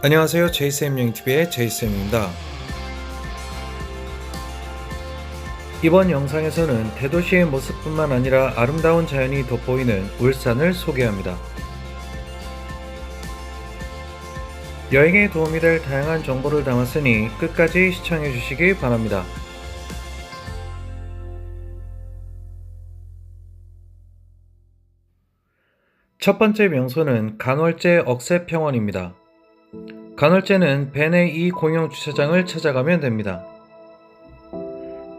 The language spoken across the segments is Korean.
안녕하세요. 제이쌤 영TV의 제이쌤입니다. 이번 영상에서는 대도시의 모습뿐만 아니라 아름다운 자연이 돋보이는 울산을 소개합니다. 여행에 도움이 될 다양한 정보를 담았으니 끝까지 시청해 주시기 바랍니다. 첫 번째 명소는 간월제 억새평원입니다. 간월제는 벤의 이 공영 주차장을 찾아가면 됩니다.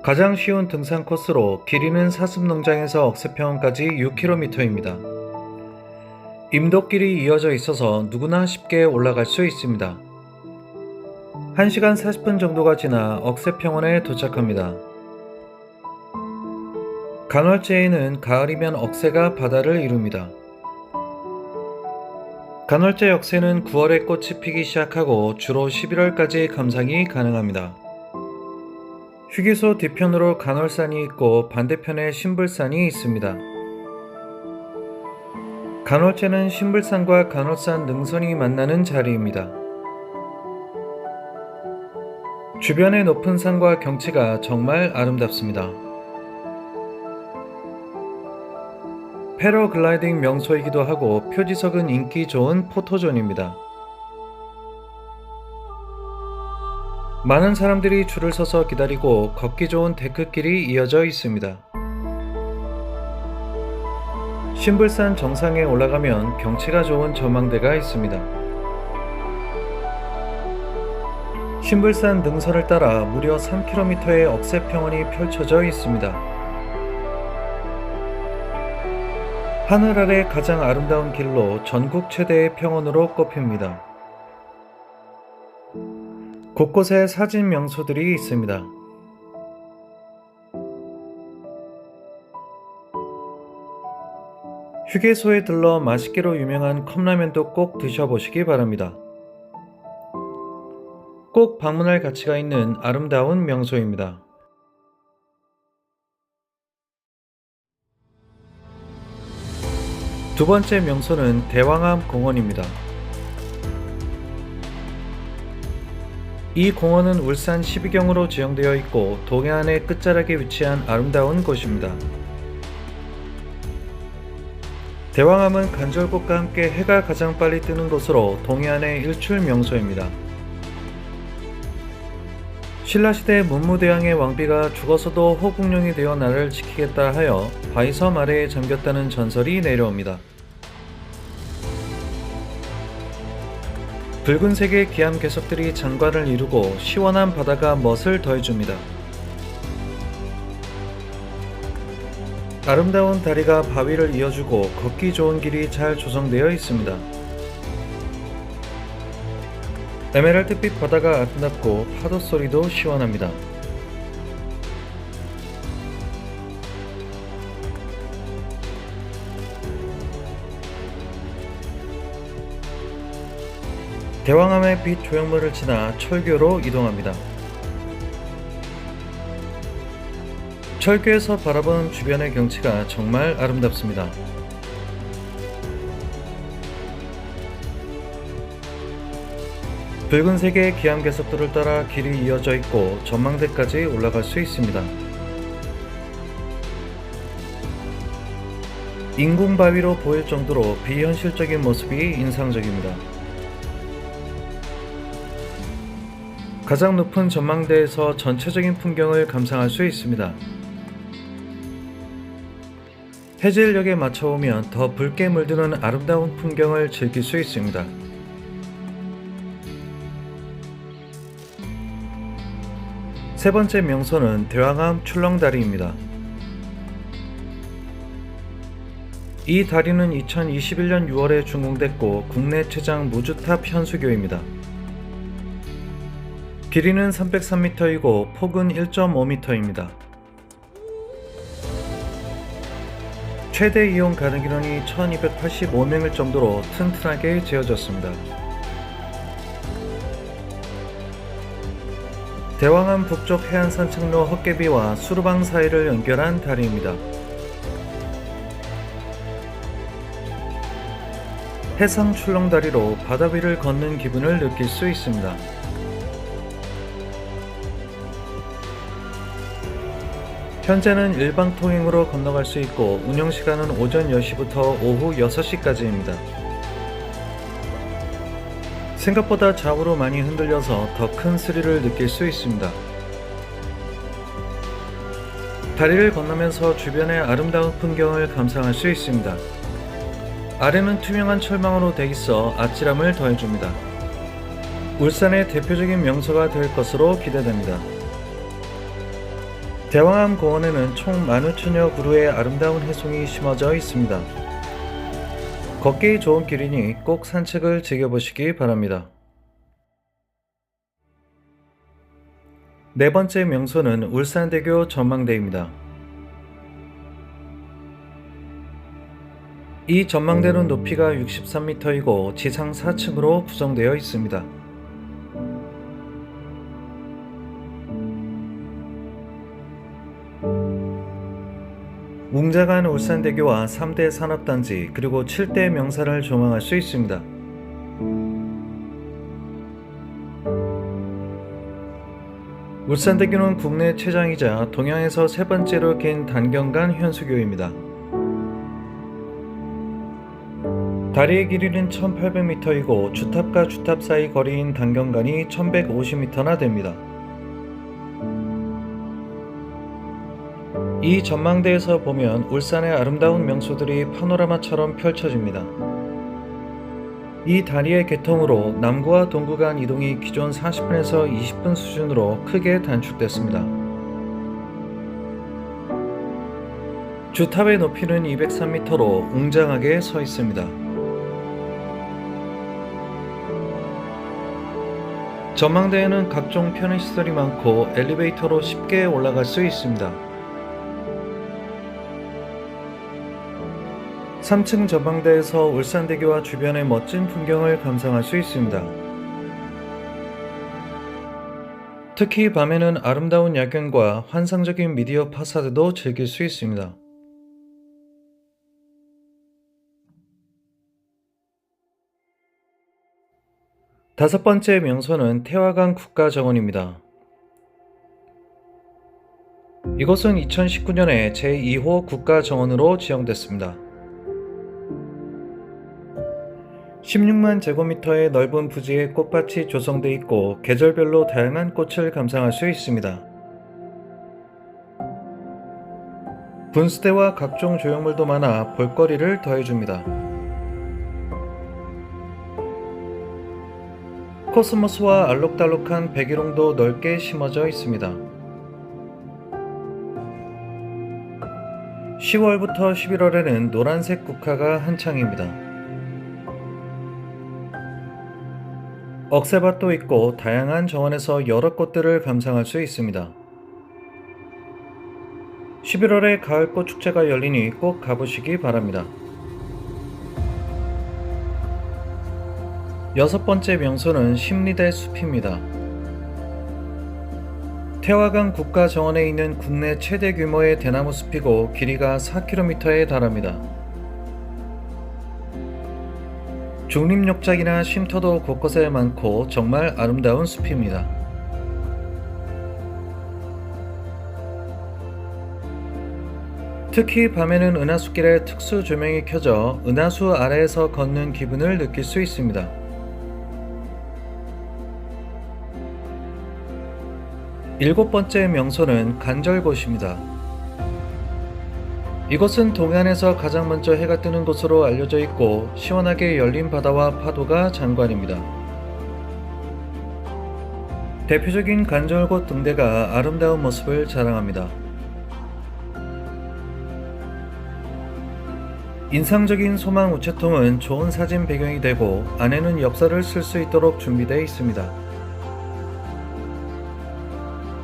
가장 쉬운 등산 코스로 길이는 사슴농장에서 억새평원까지 6km입니다. 임도길이 이어져 있어서 누구나 쉽게 올라갈 수 있습니다. 1시간 40분 정도가 지나 억새평원에 도착합니다. 간월제에는 가을이면 억새가 바다를 이룹니다. 간월제 역세는 9월에 꽃이 피기 시작하고 주로 11월까지 감상이 가능합니다. 휴게소 뒤편으로 간월산이 있고 반대편에 신불산이 있습니다. 간월제는 신불산과 간월산 능선이 만나는 자리입니다. 주변의 높은 산과 경치가 정말 아름답습니다. 패러글라이딩 명소이기도 하고 표지석은 인기 좋은 포토존입니다. 많은 사람들이 줄을 서서 기다리고 걷기 좋은 데크길이 이어져 있습니다. 신불산 정상에 올라가면 경치가 좋은 전망대가 있습니다. 신불산 능선을 따라 무려 3km의 억새평원이 펼쳐져 있습니다. 하늘 아래 가장 아름다운 길로 전국 최대의 평원으로 꼽힙니다. 곳곳에 사진 명소들이 있습니다. 휴게소에 들러 맛있기로 유명한 컵라면도 꼭 드셔보시기 바랍니다. 꼭 방문할 가치가 있는 아름다운 명소입니다. 두 번째 명소는 대왕암 공원입니다. 이 공원은 울산 12경으로 지정되어 있고 동해안의 끝자락에 위치한 아름다운 곳입니다. 대왕암은 간절곶과 함께 해가 가장 빨리 뜨는 곳으로 동해안의 일출 명소입니다. 신라시대 문무대왕의 왕비가 죽어서도 호국령이 되어 나를 지키겠다 하여 바위섬 아래에 잠겼다는 전설이 내려옵니다. 붉은색의 기암 개석들이 장관을 이루고 시원한 바다가 멋을 더해줍니다. 아름다운 다리가 바위를 이어주고 걷기 좋은 길이 잘 조성되어 있습니다. 에메랄드빛 바다가 아름답고 파도 소리도 시원합니다. 대왕암의 빛 조형물을 지나 철교로 이동합니다. 철교에서 바라보는 주변의 경치가 정말 아름답습니다. 붉은 색의 기암 개석들을 따라 길이 이어져 있고 전망대까지 올라갈 수 있습니다. 인공 바위로 보일 정도로 비현실적인 모습이 인상적입니다. 가장 높은 전망대에서 전체적인 풍경을 감상할 수 있습니다. 해질녘에 맞춰오면 더 붉게 물드는 아름다운 풍경을 즐길 수 있습니다. 세 번째 명소는 대왕암 출렁다리입니다. 이 다리는 2021년 6월에 준공됐고 국내 최장 무주탑 현수교입니다. 길이는 303m이고 폭은 1.5m입니다. 최대 이용 가능 인원이 1285명일 정도로 튼튼하게 지어졌습니다. 대왕암 북쪽 해안 산책로 헛개비와 수르방 사이를 연결한 다리입니다. 해상 출렁다리로 바다 위를 걷는 기분을 느낄 수 있습니다. 현재는 일방 통행으로 건너갈 수 있고 운영 시간은 오전 10시부터 오후 6시까지입니다. 생각보다 좌우로 많이 흔들려서 더 큰 스릴을 느낄 수 있습니다. 다리를 건너면서 주변의 아름다운 풍경을 감상할 수 있습니다. 아래는 투명한 철망으로 돼 있어 아찔함을 더해줍니다. 울산의 대표적인 명소가 될 것으로 기대됩니다. 대왕암 공원에는 총 15,000여 그루의 아름다운 해송이 심어져 있습니다. 걷기 좋은 길이니 꼭 산책을 즐겨보시기 바랍니다. 네 번째 명소는 울산대교 전망대입니다. 이 전망대는 높이가 63m이고 지상 4층으로 구성되어 있습니다. 웅장한 울산대교와 3대 산업단지 그리고 7대 명사를 조망할 수 있습니다. 울산대교는 국내 최장이자 동양에서 세 번째로 긴 단경간 현수교입니다. 다리의 길이는 1800m이고 주탑과 주탑 사이 거리인 단경간이 1150m나 됩니다. 이 전망대에서 보면 울산의 아름다운 명소들이 파노라마처럼 펼쳐집니다. 이 다리의 개통으로 남구와 동구 간 이동이 기존 40분에서 20분 수준으로 크게 단축됐습니다. 주탑의 높이는 203m로 웅장하게 서 있습니다. 전망대에는 각종 편의시설이 많고 엘리베이터로 쉽게 올라갈 수 있습니다. 3층 전망대에서 울산대교와 주변의 멋진 풍경을 감상할 수 있습니다. 특히 밤에는 아름다운 야경과 환상적인 미디어 파사드도 즐길 수 있습니다. 다섯 번째 명소는 태화강 국가정원입니다. 이곳은 2019년에 제2호 국가정원으로 지정됐습니다. 16만 제곱미터의 넓은 부지에 꽃밭이 조성돼 있고 계절별로 다양한 꽃을 감상할 수 있습니다. 분수대와 각종 조형물도 많아 볼거리를 더해줍니다. 코스모스와 알록달록한 백일홍도 넓게 심어져 있습니다. 10월부터 11월에는 노란색 국화가 한창입니다. 억새밭도 있고 다양한 정원에서 여러 꽃들을 감상할 수 있습니다. 11월에 가을꽃 축제가 열리니 꼭 가보시기 바랍니다. 여섯 번째 명소는 심리대 숲입니다. 태화강 국가정원에 있는 국내 최대 규모의 대나무 숲이고 길이가 4km에 달합니다. 중립욕작이나 쉼터도 곳곳에 많고 정말 아름다운 숲입니다. 특히 밤에는 은하수길에 특수 조명이 켜져 은하수 아래에서 걷는 기분을 느낄 수 있습니다. 일곱 번째 명소는 간절곶입니다. 이곳은 동해안에서 가장 먼저 해가 뜨는 곳으로 알려져 있고 시원하게 열린 바다와 파도가 장관입니다. 대표적인 간절곶 등대가 아름다운 모습을 자랑합니다. 인상적인 소망 우체통은 좋은 사진 배경이 되고 안에는 엽서를 쓸 수 있도록 준비되어 있습니다.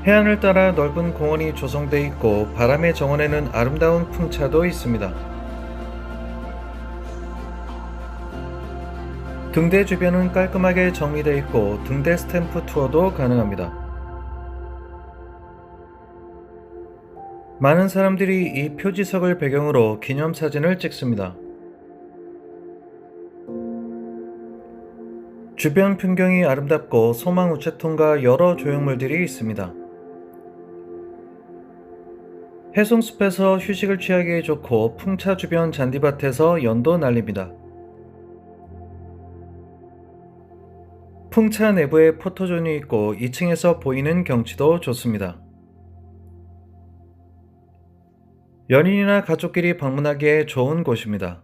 해안을 따라 넓은 공원이 조성돼 있고 바람의 정원에는 아름다운 풍차도 있습니다. 등대 주변은 깔끔하게 정리되어 있고 등대 스탬프 투어도 가능합니다. 많은 사람들이 이 표지석을 배경으로 기념사진을 찍습니다. 주변 풍경이 아름답고 소망 우체통과 여러 조형물들이 있습니다. 해송숲에서 휴식을 취하기에 좋고 풍차 주변 잔디밭에서 연도 날립니다. 풍차 내부에 포토존이 있고 2층에서 보이는 경치도 좋습니다. 연인이나 가족끼리 방문하기에 좋은 곳입니다.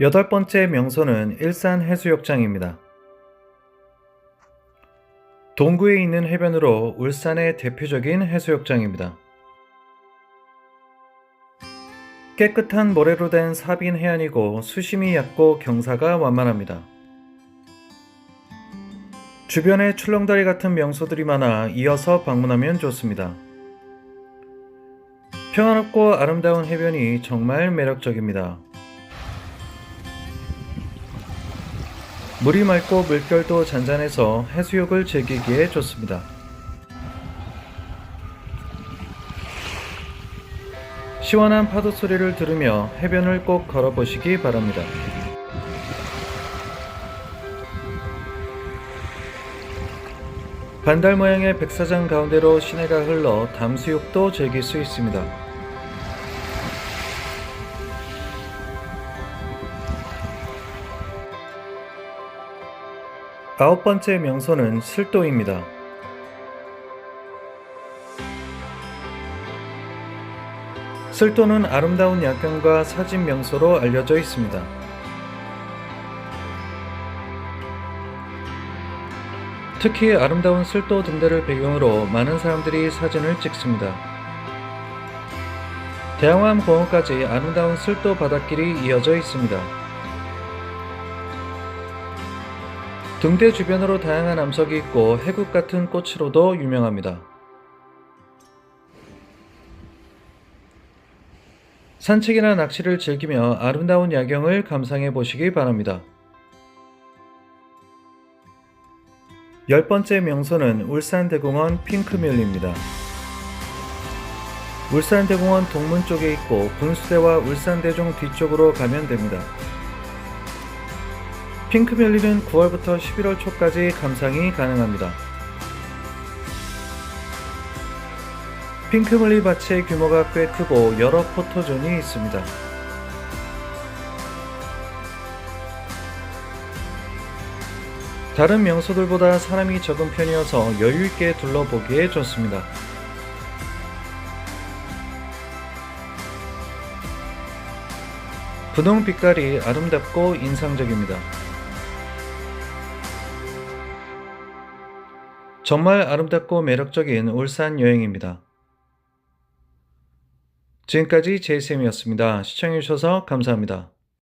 여덟 번째 명소는 일산 해수욕장입니다. 동구에 있는 해변으로 울산의 대표적인 해수욕장입니다. 깨끗한 모래로 된 사빈 해안이고 수심이 얕고 경사가 완만합니다. 주변에 출렁다리 같은 명소들이 많아 이어서 방문하면 좋습니다. 평화롭고 아름다운 해변이 정말 매력적입니다. 물이 맑고 물결도 잔잔해서 해수욕을 즐기기에 좋습니다. 시원한 파도 소리를 들으며 해변을 꼭 걸어보시기 바랍니다. 반달 모양의 백사장 가운데로 시내가 흘러 담수욕도 즐길 수 있습니다. 아홉 번째 명소는 슬도입니다. 슬도는 아름다운 야경과 사진 명소로 알려져 있습니다. 특히 아름다운 슬도 등대를 배경으로 많은 사람들이 사진을 찍습니다. 대양암 공원까지 아름다운 슬도 바닷길이 이어져 있습니다. 등대 주변으로 다양한 암석이 있고 해국 같은 꽃으로도 유명합니다. 산책이나 낚시를 즐기며 아름다운 야경을 감상해 보시기 바랍니다. 열 번째 명소는 울산대공원 핑크뮬리입니다. 울산대공원 동문 쪽에 있고 분수대와 울산대종 뒤쪽으로 가면 됩니다. 핑크뮬리는 9월부터 11월 초까지 감상이 가능합니다. 핑크뮬리 밭의 규모가 꽤 크고 여러 포토존이 있습니다. 다른 명소들보다 사람이 적은 편이어서 여유있게 둘러보기에 좋습니다. 분홍 빛깔이 아름답고 인상적입니다. 정말 아름답고 매력적인 울산 여행입니다. 지금까지 제이쌤이었습니다. 시청해주셔서 감사합니다.